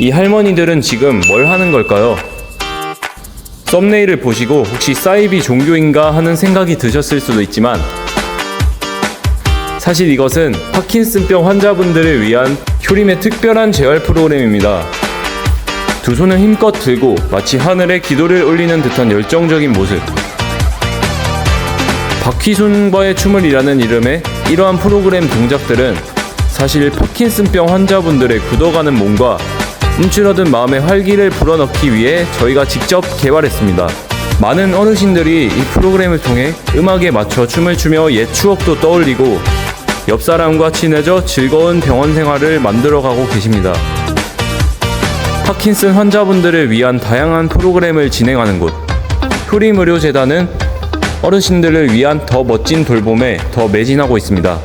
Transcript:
이 할머니들은 지금 뭘 하는 걸까요? 썸네일을 보시고 혹시 사이비 종교인가 하는 생각이 드셨을 수도 있지만 사실 이것은 파킨슨병 환자분들을 위한 효림의 특별한 재활 프로그램입니다. 두 손을 힘껏 들고 마치 하늘에 기도를 올리는 듯한 열정적인 모습. 박휘순과의 춤을이라는 이름의 이러한 프로그램 동작들은 사실 파킨슨병 환자분들의 굳어가는 몸과 움츠러든 마음의 활기를 불어넣기 위해 저희가 직접 개발했습니다. 많은 어르신들이 이 프로그램을 통해 음악에 맞춰 춤을 추며 옛 추억도 떠올리고 옆 사람과 친해져 즐거운 병원 생활을 만들어가고 계십니다. 파킨슨 환자분들을 위한 다양한 프로그램을 진행하는 곳 효림의료재단은 어르신들을 위한 더 멋진 돌봄에 더 매진하고 있습니다.